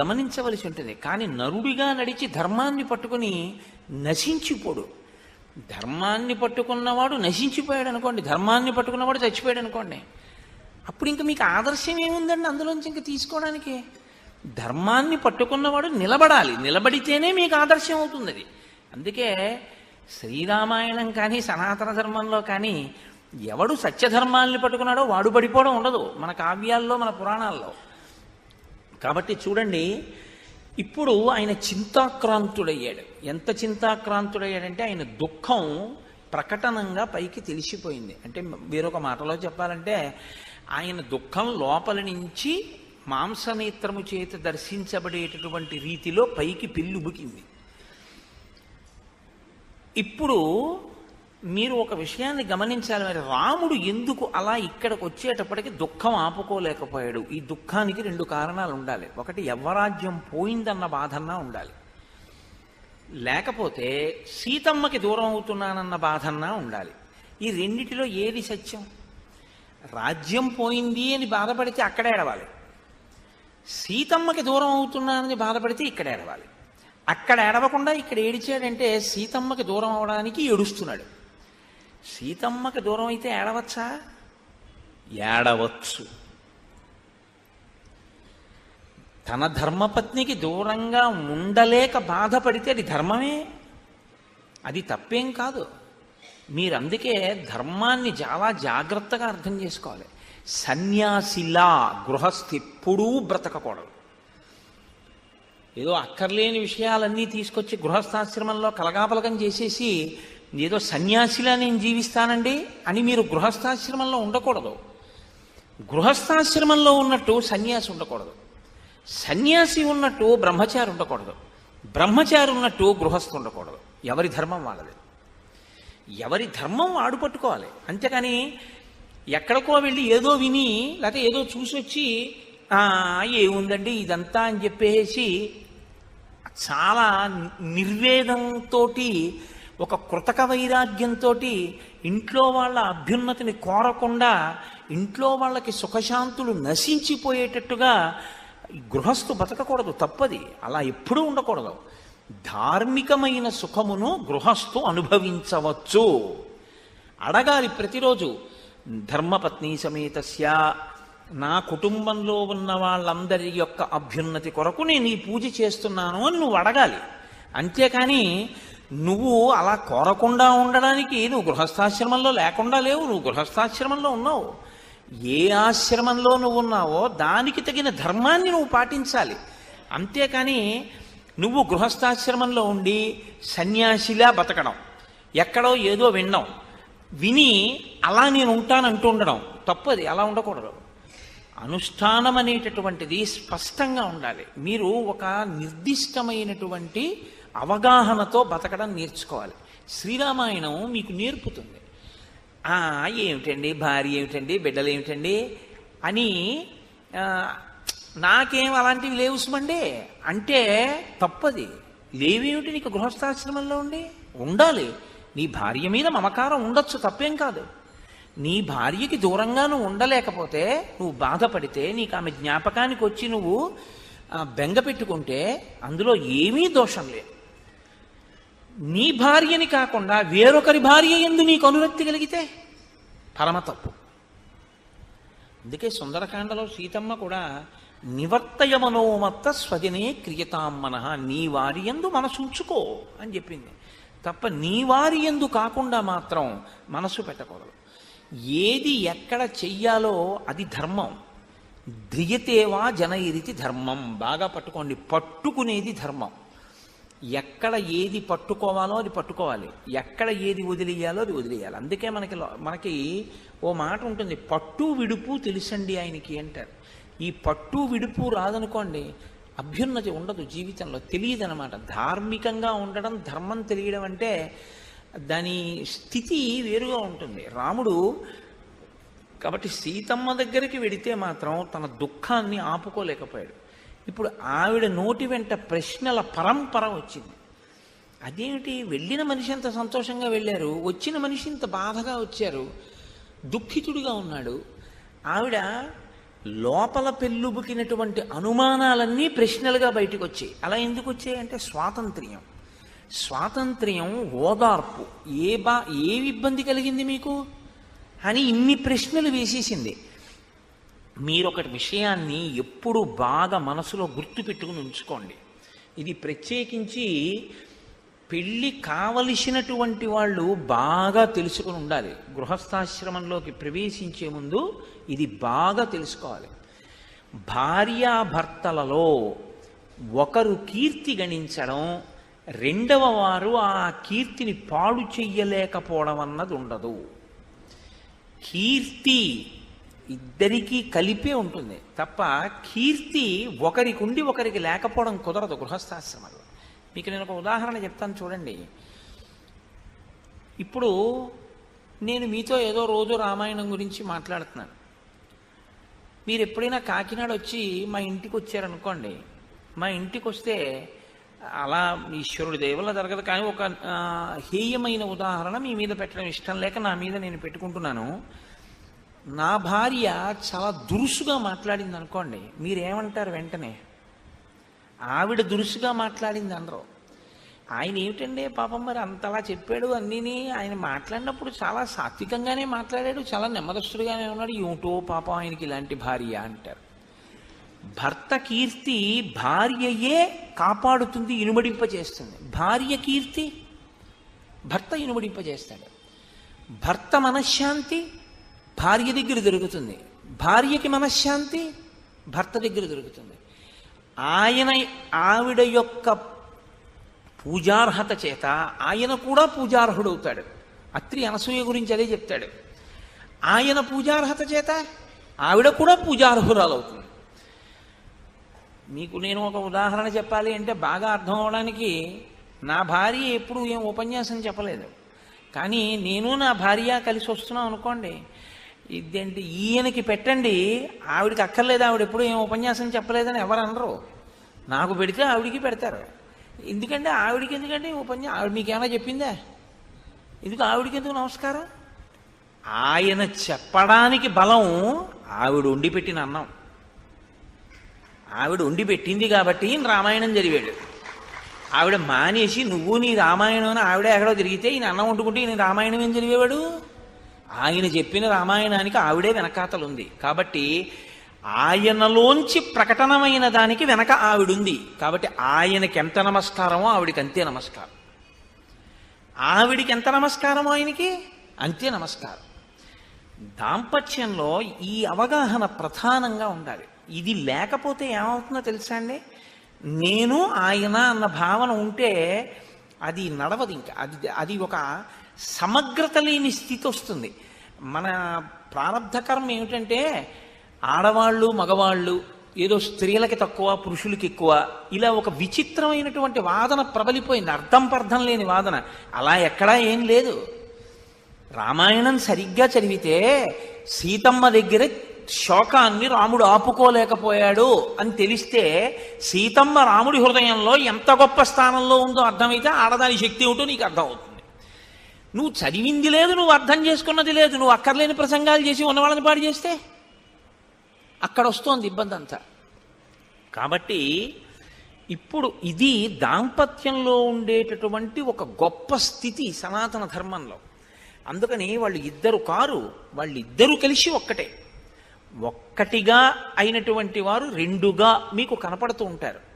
గమనించవలసి ఉంటుంది. కానీ నరుడిగా నడిచి ధర్మాన్ని పట్టుకుని నశించిపోడు. ధర్మాన్ని పట్టుకున్నవాడు నశించిపోయాడు అనుకోండి ధర్మాన్ని పట్టుకున్నవాడు చచ్చిపోయాడు అనుకోండి అప్పుడు ఇంకా మీకు ఆదర్శం ఏముందండి అందులోంచి ఇంకా తీసుకోవడానికి? ధర్మాన్ని పట్టుకున్నవాడు నిలబడాలి. నిలబడితేనే మీకు ఆదర్శం అవుతుంది అది అందుకే శ్రీరామాయణం కానీ సనాతన ధర్మంలో కానీ ఎవడు సత్యధర్మాల్ని పట్టుకున్నాడో వాడు పడిపోవడం ఉండదు. మన కావ్యాల్లో మన పురాణాల్లో. కాబట్టి చూడండి ఇప్పుడు ఆయన చింతాక్రాంతుడయ్యాడు. ఎంత చింతాక్రాంతుడయ్యాడంటే ఆయన దుఃఖం ప్రకటనంగా పైకి తెలిసిపోయింది. అంటే వేరొక మాటలో చెప్పాలంటే ఆయన దుఃఖం లోపల నుంచి మాంసనేత్రము చేత దర్శించబడేటటువంటి రీతిలో పైకి పెళ్ళుబుకింది ఇప్పుడు మీరు ఒక విషయాన్ని గమనించాలి మరి రాముడు ఎందుకు అలా ఇక్కడికి వచ్చేటప్పటికి దుఃఖం ఆపుకోలేకపోయాడు? ఈ దుఃఖానికి రెండు కారణాలు ఉండాలి. ఒకటి యవ్వరాజ్యం పోయిందన్న బాధన్నా ఉండాలి. లేకపోతే సీతమ్మకి దూరం అవుతున్నానన్న బాధన్నా ఉండాలి. ఈ రెండిటిలో ఏది సత్యం? రాజ్యం పోయింది అని బాధపడితే అక్కడ ఏడవాలి. సీతమ్మకి దూరం అవుతున్నానని బాధపడితే ఇక్కడ ఏడవాలి. అక్కడ ఏడవకుండా ఇక్కడ ఏడిచాడంటే సీతమ్మకి దూరం అవడానికి ఏడుస్తున్నాడు. సీతమ్మకి దూరం అయితే ఏడవచ్చా? ఏడవచ్చు. తన ధర్మపత్నికి దూరంగా ఉండలేక బాధపడితే అది ధర్మమే? అది తప్పేం కాదు. మీరు అందుకే ధర్మాన్ని చాలా జాగ్రత్తగా అర్థం చేసుకోవాలి. సన్యాసిలా గృహస్థి ఎప్పుడూ బ్రతకకూడదు. ఏదో అక్కర్లేని విషయాలన్నీ తీసుకొచ్చి గృహస్థాశ్రమంలో కలగాపలకం చేసేసి ఏదో సన్యాసిలా నేను జీవిస్తానండి అని మీరు గృహస్థాశ్రమంలో ఉండకూడదు. గృహస్థాశ్రమంలో ఉన్నట్టు సన్యాసి ఉండకూడదు. సన్యాసి ఉన్నట్టు బ్రహ్మచారి ఉండకూడదు. బ్రహ్మచారి ఉన్నట్టు గృహస్థు ఉండకూడదు. ఎవరి ధర్మం వాళ్ళది? ఎవరి ధర్మం వాడు పట్టుకోవాలి. అంతేకాని ఎక్కడికో వెళ్ళి ఏదో విని లేకపోతే ఏదో చూసి వచ్చి ఏముందండి ఇదంతా అని చెప్పేసి చాలా నిర్వేదంతో ఒక కృతక వైరాగ్యంతో ఇంట్లో వాళ్ళ అభ్యున్నతిని కోరకుండా ఇంట్లో వాళ్ళకి సుఖశాంతులు నశించిపోయేటట్టుగా గృహస్థు బతకకూడదు తప్పది. అలా ఎప్పుడూ ఉండకూడదు. ధార్మికమైన సుఖమును గృహస్థు అనుభవించవచ్చు. అడగాలి ప్రతిరోజు ధర్మపత్ని సమేతస్య నా కుటుంబంలో ఉన్న వాళ్ళందరి యొక్క అభ్యున్నతి కొరకు నేను ఈ పూజ చేస్తున్నాను అని నువ్వు అడగాలి. అంతేకాని నువ్వు అలా కోరకుండా ఉండడానికి నువ్వు గృహస్థాశ్రమంలో లేకుండా లేవు నువ్వు గృహస్థాశ్రమంలో ఉన్నావు. ఏ ఆశ్రమంలో నువ్వు ఉన్నావో దానికి తగిన ధర్మాన్ని నువ్వు పాటించాలి. అంతేకాని నువ్వు గృహస్థాశ్రమంలో ఉండి సన్యాసిలా బతకడం ఎక్కడో ఏదో వినడం విని అలా నేను ఉంటానంటూ ఉండడం తప్పది అలా ఉండకూడదు. అనుష్ఠానం అనేటటువంటిది స్పష్టంగా ఉండాలి. మీరు ఒక నిర్దిష్టమైనటువంటి అవగాహనతో బతకడం నేర్చుకోవాలి. శ్రీరామాయణం మీకు నేర్పుతుంది. "ఆ, ఏమిటండి? భార్య ఏమిటండి? బిడ్డలు ఏమిటండి? అని నాకేం అలాంటివి లేవు సుమండి. అంటే తప్పది. లేవేమిటి నీకు గృహస్థాశ్రమంలో ఉండి? ఉండాలి. నీ భార్య మీద మమకారం ఉండొచ్చు తప్పేం కాదు. నీ భార్యకి దూరంగా నువ్వు ఉండలేకపోతే నువ్వు బాధపడితే నీకు ఆమె జ్ఞాపకానికి వచ్చి నువ్వు బెంగ పెట్టుకుంటే అందులో ఏమీ దోషం లేదు. నీ భార్యని కాకుండా వేరొకరి భార్య ఎందు నీకు అనురక్తి కలిగితే పరమ తప్పు. అందుకే సుందరకాండలో సీతమ్మ కూడా నివర్తయ మనోమత్త స్వజనే క్రియతాం మనః నీ వారి ఎందు మనసు ఉంచుకో అని చెప్పింది. తప్ప నీ వారి ఎందు కాకుండా మాత్రం మనసు పెట్టకూడదు. ఏది ఎక్కడ చెయ్యాలో అది ధర్మం. ధ్రియతేవా జనయిరితి ధర్మం. బాగా పట్టుకోండి పట్టుకునేది ధర్మం. ఎక్కడ ఏది పట్టుకోవాలో అది పట్టుకోవాలి. ఎక్కడ ఏది వదిలేయాలో అది వదిలేయాలి. అందుకే మనకి మనకి ఓ మాట ఉంటుంది పట్టు విడుపు తెలుసండి ఆయనకి అంటారు. ఈ పట్టు విడుపు రాదనుకోండి అభ్యున్నతి ఉండదు జీవితంలో తెలియదు అనమాట ధార్మికంగా ఉండడం ధర్మం తెలియడం అంటే దాని స్థితి వేరుగా ఉంటుంది. రాముడు కాబట్టి సీతమ్మ దగ్గరికి వెడితే మాత్రం తన దుఃఖాన్ని ఆపుకోలేకపోయాడు. ఇప్పుడు ఆవిడ నోటి వెంట ప్రశ్నల పరంపర వచ్చింది. అదేమిటి? వెళ్ళిన మనిషి అంత సంతోషంగా వెళ్ళారు. వచ్చిన మనిషి ఇంత బాధగా వచ్చారు. దుఃఖితుడిగా ఉన్నాడు. ఆవిడ లోపల పెళ్ళుబుకినటువంటి అనుమానాలన్నీ ప్రశ్నలుగా బయటకు వచ్చాయి అలా ఎందుకు వచ్చాయి అంటే స్వాతంత్ర్యం. స్వాతంత్ర్యం ఓదార్పు. ఏ బా ఏ ఇబ్బంది కలిగింది మీకు? అని ఇన్ని ప్రశ్నలు వేసేసింది. మీరొకటి విషయాన్ని ఎప్పుడు బాగా మనసులో గుర్తుపెట్టుకుని ఉంచుకోండి. ఇది ప్రత్యేకించి పెళ్ళి కావలసినటువంటి వాళ్ళు బాగా తెలుసుకుని ఉండాలి. గృహస్థాశ్రమంలోకి ప్రవేశించే ముందు ఇది బాగా తెలుసుకోవాలి. భార్యాభర్తలలో ఒకరు కీర్తి గణించడం రెండవ వారు ఆ కీర్తిని పాడు చెయ్యలేకపోవడం అన్నది ఉండదు. కీర్తి ఇద్దరికీ కలిపే ఉంటుంది. తప్ప కీర్తి ఒకరికి ఉండి ఒకరికి లేకపోవడం కుదరదు గృహస్థాశ్రమంలో. మీకు నేను ఒక ఉదాహరణ చెప్తాను చూడండి. ఇప్పుడు నేను మీతో ఏదో రోజు రామాయణం గురించి మాట్లాడుతున్నాను. మీరు ఎప్పుడైనా కాకినాడ వచ్చి మా ఇంటికి వచ్చారనుకోండి. మా ఇంటికి వస్తే అలా ఈశ్వరుడి దేవుల జరగదు కానీ ఒక హేయమైన ఉదాహరణ మీ మీద పెట్టడం ఇష్టం లేక నా మీద నేను పెట్టుకుంటున్నాను. నా భార్య చాలా దురుసుగా మాట్లాడింది అనుకోండి మీరేమంటారు వెంటనే? ఆవిడ దురుసుగా మాట్లాడింది అనరు ఆయన ఏమిటండి పాపం మరి అంతలా చెప్పాడు అన్నీని? ఆయన మాట్లాడినప్పుడు చాలా సాత్వికంగానే మాట్లాడాడు చాలా నెమ్మదస్తుడుగానే ఉన్నాడు. ఏమిటో పాపం ఆయనకి ఇలాంటి భార్య అంటారు. భర్త కీర్తి భార్యయే కాపాడుతుంది ఇనుమడింపజేస్తుంది. భార్య కీర్తి భర్త ఇనుమడింపజేస్తాడు. భర్త మనశ్శాంతి భార్య దగ్గర దొరుకుతుంది. భార్యకి మనశ్శాంతి భర్త దగ్గర దొరుకుతుంది. ఆయన ఆవిడ యొక్క పూజార్హత చేత ఆయన కూడా పూజార్హుడవుతాడు. అత్రి అనసూయ గురించి అదే చెప్తాడు. ఆయన పూజార్హత చేత ఆవిడ కూడా పూజార్హురాలవుతుంది. మీకు నేను ఒక ఉదాహరణ చెప్పాలి అంటే బాగా అర్థం అవడానికి నా భార్య ఎప్పుడు ఏం ఉపన్యాసం చెప్పలేదు. కానీ నేను నా భార్య కలిసి వస్తున్నాం అనుకోండి ఇదేంటి ఈయనకి పెట్టండి. ఆవిడకి అక్కర్లేదు ఆవిడ ఎప్పుడు ఏం ఉపన్యాసం చెప్పలేదని ఎవరు అనరు. నాకు పెడితే ఆవిడికి పెడతారు. ఎందుకంటే ఆవిడికి ఎందుకంటే ఉపన్యాసం ఆవిడ మీకేమైనా చెప్పిందా? ఎందుకు ఆవిడికి ఎందుకు నమస్కారం? ఆయన చెప్పడానికి బలం ఆవిడ ఉండి పెట్టిన అన్నం. ఆవిడ ఉండి పెట్టింది కాబట్టి రామాయణం చదివాడు. ఆవిడ మానేసి నువ్వు నీ రామాయణం అని ఆవిడ ఎక్కడో తిరిగితే ఈయన అన్నం వండుకుంటే ఈయన రామాయణం ఏం చదివేవాడు? ఆయన చెప్పిన రామాయణానికి ఆవిడే వెనకాతలు ఉంది కాబట్టి ఆయనలోంచి ప్రకటనమైన దానికి వెనక ఆవిడుంది. కాబట్టి ఆయనకి ఎంత నమస్కారమో ఆవిడికి అంతే నమస్కారం. ఆవిడికి ఎంత నమస్కారమో ఆయనకి అంతే నమస్కారం. దాంపత్యంలో ఈ అవగాహన ప్రధానంగా ఉండాలి. ఇది లేకపోతే ఏమవుతుందో తెలుసా అండి? నేను ఆయన అన్న భావన ఉంటే అది నడవదు ఇంకా. అది అది ఒక సమగ్రత లేని స్థితి వస్తుంది. మన ప్రారంధ కర్మ ఏమిటంటే ఆడవాళ్ళు మగవాళ్ళు ఏదో స్త్రీలకి తక్కువ పురుషులకి ఎక్కువ ఇలా ఒక విచిత్రమైనటువంటి వాదన ప్రబలిపోయింది. అర్థం పర్థం లేని వాదన. అలా ఎక్కడా ఏం లేదు. రామాయణం సరిగ్గా చదివితే సీతమ్మ దగ్గర శోకాన్ని రాముడు ఆపుకోలేకపోయాడు అని తెలిస్తే సీతమ్మ రాముడి హృదయంలో ఎంత గొప్ప స్థానంలో ఉందో అర్థమైతే ఆడదాని శక్తి ఉంటూ నీకు అర్థమవుతుంది. నువ్వు చదివింది లేదు నువ్వు అర్థం చేసుకున్నది లేదు నువ్వు అక్కర్లేని ప్రసంగాలు చేసి ఉన్నవాళ్ళని పాడు చేస్తే? అక్కడ వస్తోంది ఇబ్బంది అంతా కాబట్టి ఇప్పుడు ఇది దాంపత్యంలో ఉండేటటువంటి ఒక గొప్ప స్థితి సనాతన ధర్మంలో. అందుకని వాళ్ళు ఇద్దరు కారు వాళ్ళిద్దరూ కలిసి ఒక్కటే. ఒక్కటిగా అయినటువంటి వారు రెండుగా మీకు కనపడుతూ ఉంటారు.